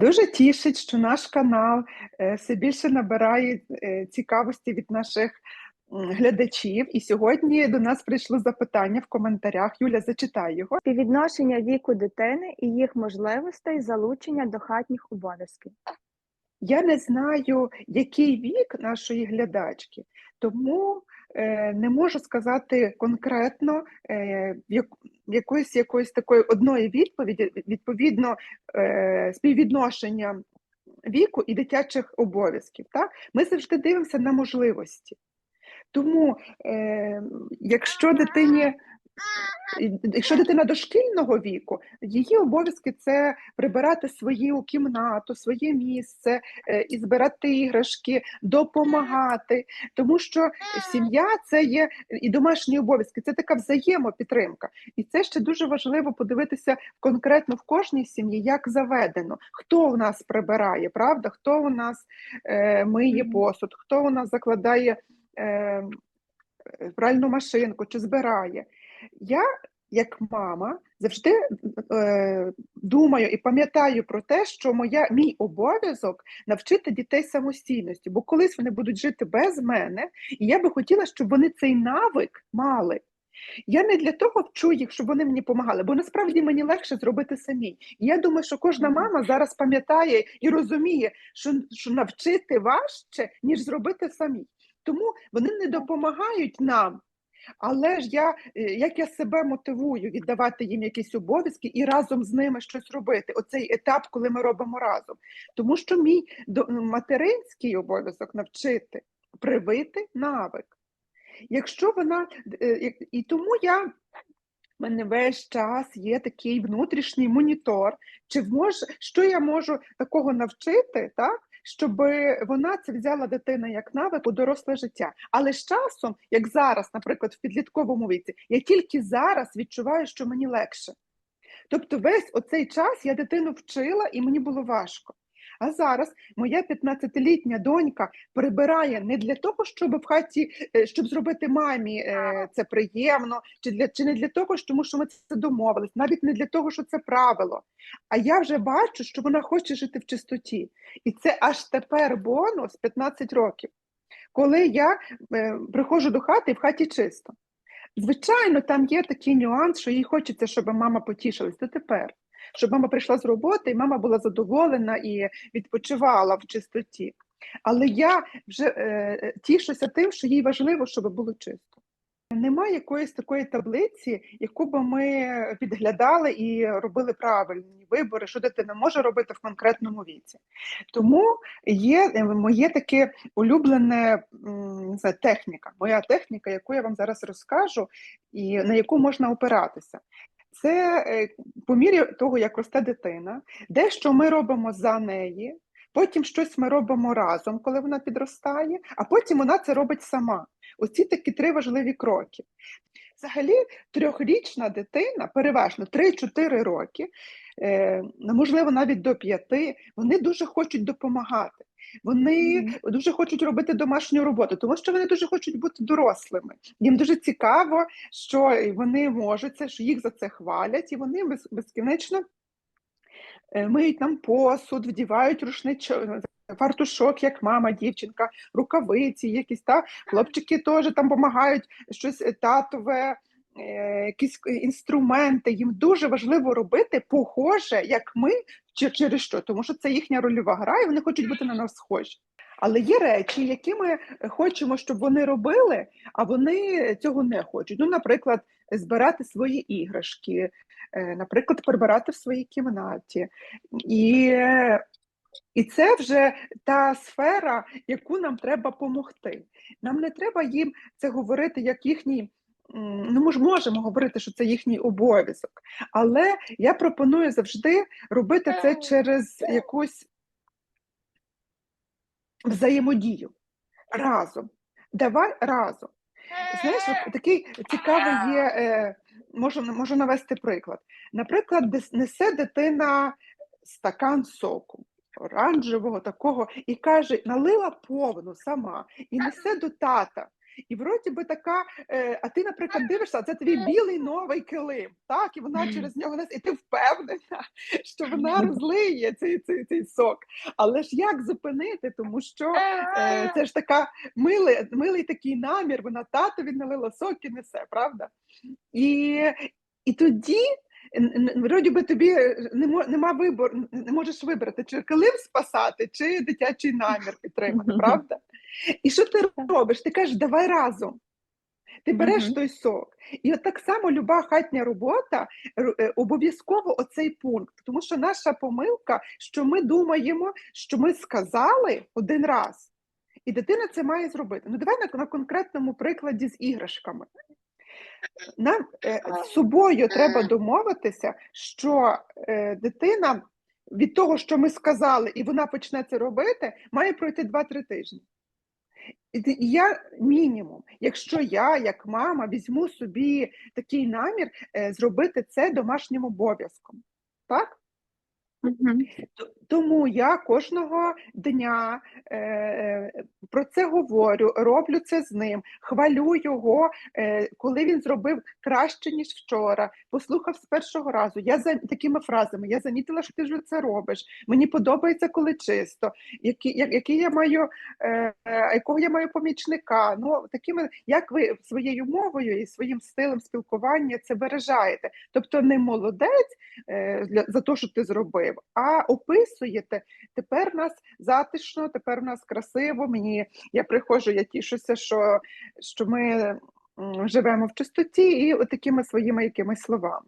Дуже тішить, що наш канал е, все більше набирає е, цікавості від наших глядачів. І сьогодні до нас прийшло запитання в коментарях. Юля, зачитай його. Співвідношення віку дитини і їх можливостей залучення до хатніх обов'язків. Я не знаю, який вік нашої глядачки, тому е, не можу сказати конкретно е, як, якоїсь, якоїсь такої одної відповіді, відповідно е, співвідношення віку і дитячих обов'язків. Так? Ми завжди дивимося на можливості. Тому, якщо дитині Якщо дитина дошкільного віку, її обов'язки це прибирати свою кімнату, своє місце, е, і збирати іграшки, допомагати, тому що сім'я це є і домашні обов'язки, це така взаємопідтримка. І це ще дуже важливо подивитися конкретно в кожній сім'ї, як заведено, хто у нас прибирає, правда, хто у нас е, миє посуд, хто у нас закладає е, пральну машинку чи збирає. Я, як мама, завжди е, думаю і пам'ятаю про те, що моя, мій обов'язок навчити дітей самостійності, бо колись вони будуть жити без мене, і я би хотіла, щоб вони цей навик мали. Я не для того вчу їх, щоб вони мені допомагали, бо насправді мені легше зробити самій. І я думаю, що кожна мама зараз пам'ятає і розуміє, що, що навчити важче, ніж зробити самі. Тому вони не допомагають нам. Але ж я, е, як я себе мотивую віддавати їм якісь обов'язки і разом з ними щось робити. Оцей етап, коли ми робимо разом. Тому що мій материнський обов'язок навчити привити навик. Якщо вона е, і тому я. В мене весь час є такий внутрішній монітор, чи може, що я можу такого навчити, так, щоб вона це взяла дитина як навик у доросле життя. Але з часом, як зараз, наприклад, в підлітковому віці, я тільки зараз відчуваю, що мені легше. Тобто весь оцей час я дитину вчила і мені було важко. А зараз моя 15-літня донька прибирає не для того, щоб в хаті, е, щоб зробити мамі е, це приємно, чи для чи не для того, що- тому що ми це домовились, навіть не для того, що це правило. А я вже бачу, що вона хоче жити в чистоті. І це аж тепер бонус 15 років, коли я е, приходжу до хати і в хаті чисто. Звичайно, там є такий нюанс, що їй хочеться, щоб мама потішилась дотепер. Щоб мама прийшла з роботи, і мама була задоволена і відпочивала в чистоті. Але я вже е, тішуся тим, що їй важливо, щоб було чисто. Немає якоїсь такої таблиці, яку би ми підглядали і робили правильні вибори, що дитина може робити в конкретному віці. Тому є е, моє таке улюблене не техніка, моя техніка, яку я вам зараз розкажу, і на яку можна опиратися. Це е, по мірі того, як росте дитина, дещо ми робимо за неї, потім щось ми робимо разом, коли вона підростає, а потім вона це робить сама. Оці такі три важливі кроки. Взагалі, трьохрічна дитина, переважно 3-4 роки, можливо, навіть до 5, вони дуже хочуть допомагати. Вони дуже хочуть робити домашню роботу, тому що вони дуже хочуть бути дорослими. Їм дуже цікаво, що вони можуть це, що їх за це хвалять, і вони без, безкінечно е, миють нам посуд, вдівають рушничок, фартушок, як мама, дівчинка, рукавиці, якісь та хлопчики теж там допомагають щось е, татове. Е, Якісь інструменти, їм дуже важливо робити похоже, як ми, чи- через що, тому що це їхня рольова гра, і вони хочуть бути на нас схожі. Але є речі, які ми хочемо, щоб вони робили, а вони цього не хочуть. Ну, наприклад, збирати свої іграшки, е, наприклад, прибирати в своїй кімнаті. І, і це вже та сфера, яку нам треба допомогти. Нам не треба їм це говорити як їхній. Ну, ми ж можемо говорити, що це їхній обов'язок, але я пропоную завжди робити це через якусь взаємодію разом. Давай разом. Знаєш, от такий цікавий є, е, можу, можу навести приклад. Наприклад, несе дитина стакан соку, оранжевого такого, і каже, налила повну сама, і несе до тата. І вроді би така, е, а ти, наприклад, дивишся, це твій білий новий килим, так, і вона через нього нес, і ти впевнена, що вона розлиє цей, цей, цей сок. Але ж як зупинити? Тому що е, це ж така милий, милий такий намір, вона татові налила сок і несе, правда? І, і тоді. Вроді би тобі нема вибору, не можеш вибрати, чи килим спасати, чи дитячий намір підтримати, правда? І що ти робиш? Ти кажеш, давай разом. Ти береш Мгм. той сок. І от так само люба хатня робота е, обов'язково оцей пункт. Тому що наша помилка, що ми думаємо, що ми сказали один раз, і дитина це має зробити. Ну, давай на, на конкретному прикладі з іграшками. Нам е, з собою треба домовитися, що е, дитина від того, що ми сказали, і вона почне це робити, має пройти 2-3 тижні. Я мінімум, якщо я, як мама, візьму собі такий намір е, зробити це домашнім обов'язком. Так? Угу. Тому я кожного дня е, е, про це говорю, роблю це з ним, хвалю його, е, коли він зробив краще, ніж вчора, послухав з першого разу. Я за такими фразами, я замітила, що ти вже це робиш. Мені подобається, коли чисто, які, я- який я маю, е, е, якого я маю помічника. Ну, такими, як ви своєю мовою і своїм стилем спілкування це виражаєте. Тобто не молодець е, для, за те, що ти зробив, а описуєте. Тепер в нас затишно, тепер в нас красиво. Мені я приходжу, я тішуся, що, що ми живемо в чистоті і отакими такими своїми якимись словами.